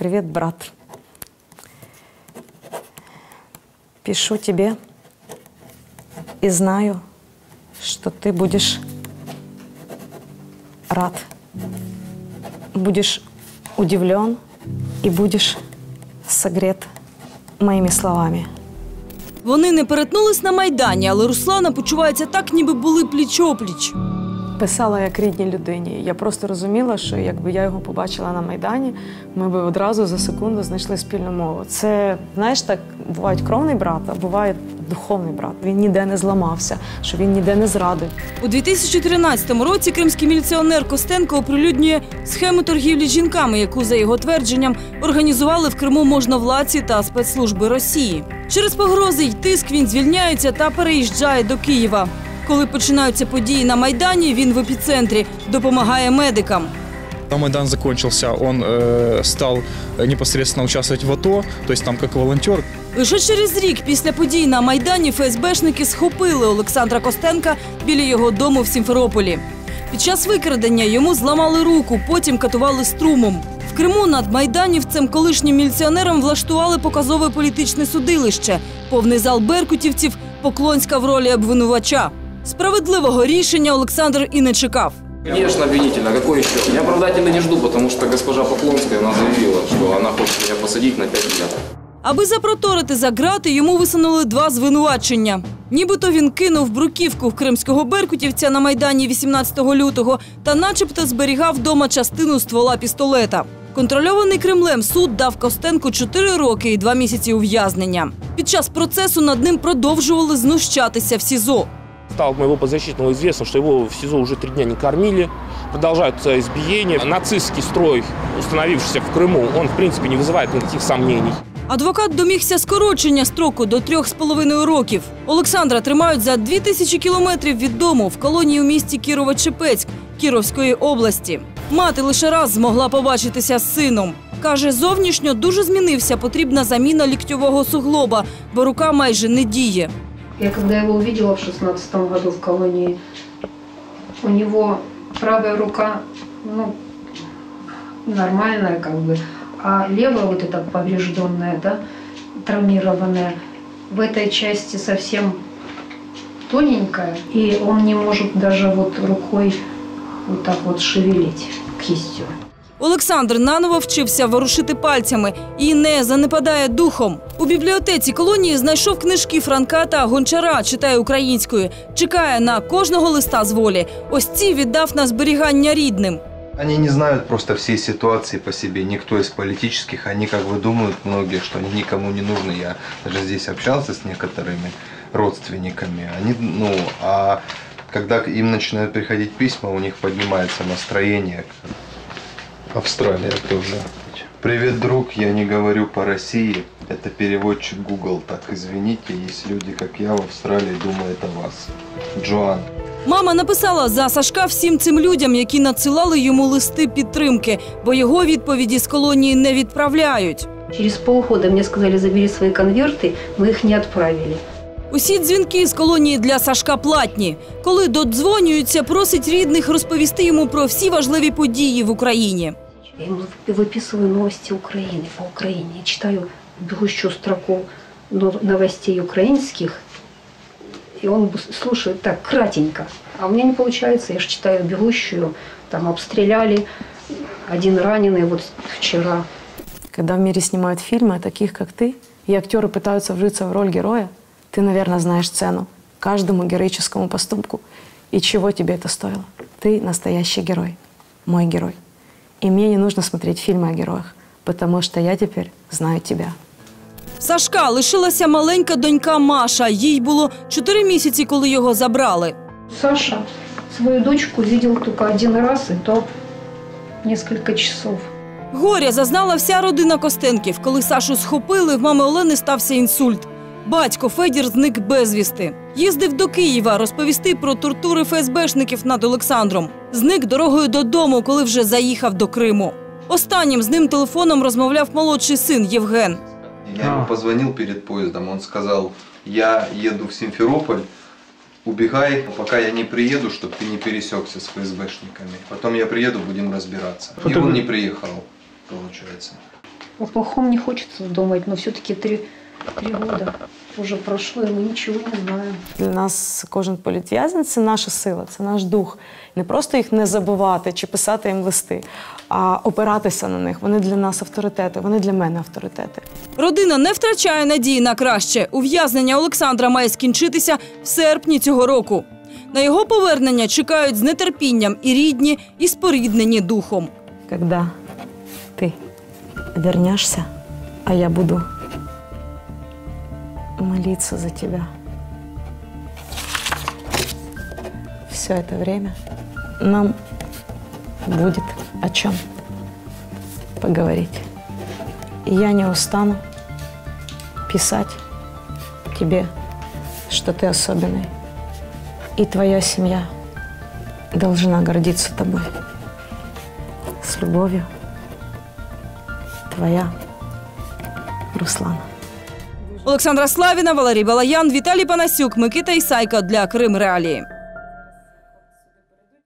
Привет, брат. Пишу тебе и знаю, что ты будешь рад, будешь удивлен и будешь согрет моими словами. Вони не перетнулись на майдані, але Руслана почувається так, ніби були пліч-опліч. Писала як рідній людині. Я просто розуміла, що якби я його побачила на Майдані, ми б одразу за секунду знайшли спільну мову. Це, знаєш, так бувають кровний брат, а буває духовний брат. Він ніде не зламався, що він ніде не зрадив. У 2013 році кримський міліціонер Костенко оприлюднює схему торгівлі жінками, яку, за його твердженням, організували в Криму можновладці та спецслужби Росії. Через погрози й тиск він звільняється та переїжджає до Києва. Коли починаються події на майдані, він в епіцентрі допомагає медикам. Когда Майдан закончился, он э, стал непосредственно участвовать в АТО, то есть там как волонтер. Лише через рік після подій на майдані ФСБшники схопили Олександра Костенка біля його дому в Сімферополі. Під час викрадення йому зламали руку, потім катували струмом. В Криму над майданівцем колишнім міліціонерам влаштували показове політичне судилище. Повний зал беркутівців, Поклонська в ролі обвинувача. Справедливого рішення Олександр і не чекав. Конечно, обвинительно. Какой еще? Я оправдательно не жду, потому что госпожа Поклонская, она заявила, что она хочет меня посадить на 5 лет. Аби запроторити за грати, йому висунули два звинувачення. Нібито він кинув бруківку в кримського беркутівця на майдані 18 лютого та, начебто, зберігав вдома частину ствола пістолета. Контрольований Кремлем суд дав Костенку 4 роки і 2 місяці ув'язнення. Під час процесу над ним продовжували знущатися в СІЗО. Стало моего подзащитного известно, что его в СИЗО уже три дня не кормили. Продолжаются избиения. Нацистский строй, установившийся в Крыму, он, в принципе, не вызывает никаких сомнений. Адвокат домігся скорочення строку до трьох з половиною років. Олександра тримають за дві тисячі кілометрів від дому в колонії у місті Кірово-Чепецьк Кіровської області. Мати лише раз змогла побачитися з сином. Каже, зовнішньо дуже змінився. Потрібна заміна ліктьового суглоба, бо рука майже не діє. Я когда его увидела в шестнадцатом году в колонии, у него правая рука, ну, нормальная как бы, а левая вот эта поврежденная, да, травмированная, в этой части совсем тоненькая, и он не может даже вот рукой вот так вот шевелить кистью. Олександр наново вчився ворушити пальцями і не занепадає духом. У бібліотеці колонії знайшов книжки Франка та Гончара, читає українською. Чекає на кожного листа з волі. Ось ці віддав на зберігання рідним. Они не знают просто всей ситуации по себе, никто из политических, они как бы думают многие, что они никому не нужны. Я даже здесь общался с некоторыми родственниками, они, ну, а когда им начинают приходить письма, у них поднимается настроение. Австралия тоже. Привет, друг, я не говорю по России, это переводчик Google, так извините, есть люди, как я в Австралии, думают о вас. Джоан. Мама написала за Сашка всім цим людям, які надсилали йому листи підтримки, бо його відповіді з колонії не відправляють. Через полгода мне сказали, забери свои конверты, мы их не отправили. Усі дзвінки з колонії для Сашка платні. Коли додзвонюються, просить рідних розповісти йому про всі важливі події в Україні. Я ему выписываю новости Украины по Украине. Я читаю бегущую строку нов- новостей украинских, и он б- слушает так, кратенько. А у меня не получается, я же читаю бегущую, там обстреляли, один раненый вот вчера. Когда в мире снимают фильмы о таких, как ты, и актеры пытаются вжиться в роль героя, ты, наверное, знаешь цену каждому героическому поступку и чего тебе это стоило. Ты настоящий герой, мой герой. И мне не нужно смотреть фильмы о героях, потому что я теперь знаю тебя. В Сашка лишилася маленька донька Маша. Їй було чотири місяці, коли його забрали. Саша свою дочку видел только один раз, и то несколько часов. Горя зазнала вся родина Костенків. Коли Сашу схопили, в мами Олени стався інсульт. Батько Федір зник безвісти. Їздив до Києва розповісти про тортури ФСБшників над Олександром. Зник дорогою додому, коли вже заїхав до Криму. Останнім з ним телефоном розмовляв молодший син Євген. Я ему позвонил перед поездом, он сказал, я еду в Симферополь, убегай, пока я не приеду, чтобы ты не пересекся с ФСБшниками. Потом я приеду, будем разбираться. И он не приехал, получается. О плохом не хочется думать, но все-таки три, три года уже прошло, и мы ничего не знаем. Для нас кожен політв'язень це наша сила, це наш дух. Не просто їх не забувати чи писати їм листи, а опиратися на них. Вони для нас авторитети, вони для мене авторитети. Родина не втрачає надії на краще. Ув'язнення Олександра має скінчитися в серпні цього року. На його повернення чекають з нетерпінням і рідні, і споріднені духом. Когда ты вернешься, а я буду молиться за тебя. Все это время нам будет о чем поговорить. Я не устану писать тебе, что ты особенный. И твоя семья должна гордиться тобой. С любовью, твоя Руслана. Олександра Славіна, Валерій Балаян, Віталій Панасюк, Микита Ісайко для Крим Реалії.